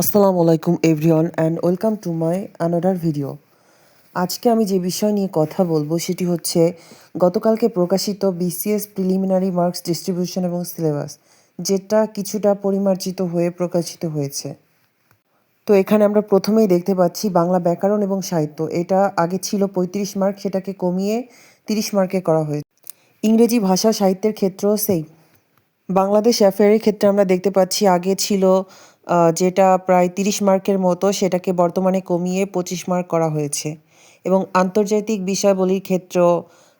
আসসালামু আলাইকুম everyone and welcome to my another video. আজকে আমি যে বিষয় নিয়ে কথা বলব সেটি হচ্ছে গতকালকে প্রকাশিত বিসিএস প্রিলিমিনারি মার্কস ডিস্ট্রিবিউশন এবং সিলেবাস, যেটা কিছুটা পরিমার্জিত হয়ে প্রকাশিত হয়েছে। তো এখানে আমরা প্রথমেই দেখতে পাচ্ছি বাংলা ব্যাকরণ এবং সাহিত্য। এটা আগে ছিল পঁয়ত্রিশ মার্ক, সেটাকে কমিয়ে তিরিশ মার্কে করা হয়েছে। ইংরেজি ভাষা সাহিত্যের ক্ষেত্রেও সেই বাংলাদেশ অ্যাফেয়ারের ক্ষেত্রে আমরা দেখতে পাচ্ছি আগে ছিল যেটা প্রায় তিরিশ মার্কের মতো সেটাকে বর্তমানে কমিয়ে পঁচিশ মার্ক করা হয়েছে। এবং আন্তর্জাতিক বিষয়াবলীর ক্ষেত্রেও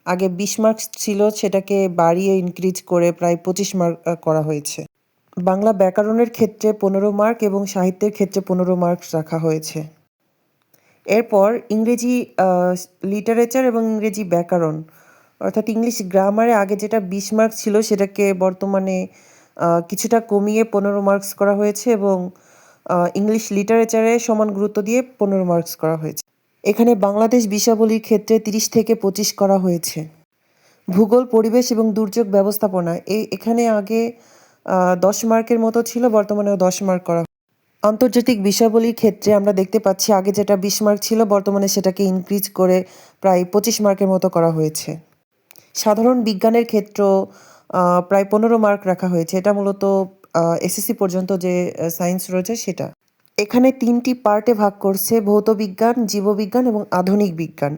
আগে বিশ মার্কস ছিল, সেটাকে বাড়িয়ে ইনক্রিজ করে প্রায় পঁচিশ মার্ক করা হয়েছে। বাংলা ব্যাকরণের ক্ষেত্রে পনেরো মার্ক এবং সাহিত্যের ক্ষেত্রে পনেরো মার্ক রাখা হয়েছে। এরপর ইংরেজি লিটারেচার এবং ইংরেজি ব্যাকরণ, অর্থাৎ ইংলিশ গ্রামারে আগে যেটা বিশ মার্ক ছিল সেটাকে বর্তমানে কিছুটা কমিয়ে পনেরো মার্কস করা হয়েছে এবং ইংলিশ লিটারেচারে সমান গুরুত্ব দিয়ে পনেরো মার্কস করা হয়েছে। এখানে বাংলাদেশ বিষয়াবলীর ক্ষেত্রে তিরিশ থেকে পঁচিশ করা হয়েছে। ভূগোল, পরিবেশ এবং দুর্যোগ ব্যবস্থাপনা এই এখানে আগে দশ মার্কের মতো ছিল, বর্তমানেও দশ মার্ক করা আন্তর্জাতিক বিষয়াবলীর ক্ষেত্রে আমরা দেখতে পাচ্ছি আগে যেটা বিশ মার্ক ছিল, বর্তমানে সেটাকে ইনক্রিজ করে প্রায় পঁচিশ মার্কের মতো করা হয়েছে। সাধারণ বিজ্ঞানের ক্ষেত্র প্রায় পনেরো মার্ক রাখা হয়েছে। এটা মূলত এসএসসি পর্যন্ত যে সায়েন্স রয়েছে সেটা। এখানে তিনটি পার্টে ভাগ করছে ভৌত বিজ্ঞান জীববিজ্ঞান এবং আধুনিক বিজ্ঞান।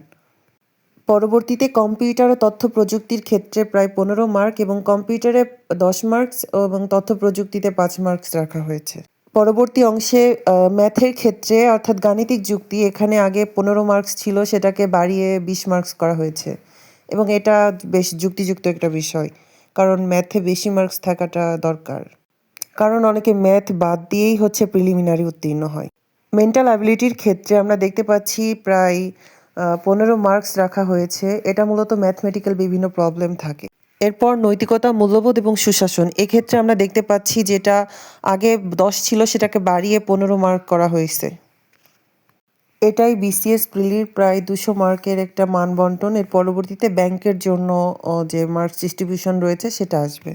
পরবর্তীতে কম্পিউটার ও তথ্য প্রযুক্তির ক্ষেত্রে প্রায় পনেরো মার্ক এবং কম্পিউটারে দশ মার্কস এবং তথ্য প্রযুক্তিতে পাঁচ মার্কস রাখা হয়েছে। পরবর্তী অংশে ম্যাথের ক্ষেত্রে অর্থাৎ গাণিতিক যুক্তি, এখানে আগে পনেরো মার্কস ছিল, সেটাকে বাড়িয়ে বিশ মার্কস করা হয়েছে। এবং এটা বেশ যুক্তিযুক্ত একটা বিষয়। কারণ ম্যাথে বেশি মার্কস থাকাটা দরকার। কারণ অনেকে ম্যাথ বাদ দিয়েই হচ্ছে প্রিলিমিনারি উত্তীর্ণ হয়। মেন্টাল অ্যাবিলিটির ক্ষেত্রে আমরা দেখতে পাচ্ছি প্রায় পনেরো মার্কস রাখা হয়েছে। এটা মূলত ম্যাথমেটিক্যাল বিভিন্ন প্রবলেম থাকে। এরপর নৈতিকতা, মূল্যবোধ এবং সুশাসন। এক্ষেত্রে আমরা দেখতে পাচ্ছি যেটা আগে দশ ছিল সেটাকে বাড়িয়ে পনেরো মার্ক করা হয়েছে। এটাই বিসিএস প্রিলির প্রায় দুশো মার্কের একটা মান বন্টন এর পরবর্তীতে ব্যাংকের জন্য যে মার্কস ডিস্ট্রিবিউশন রয়েছে, সেটা আসবে।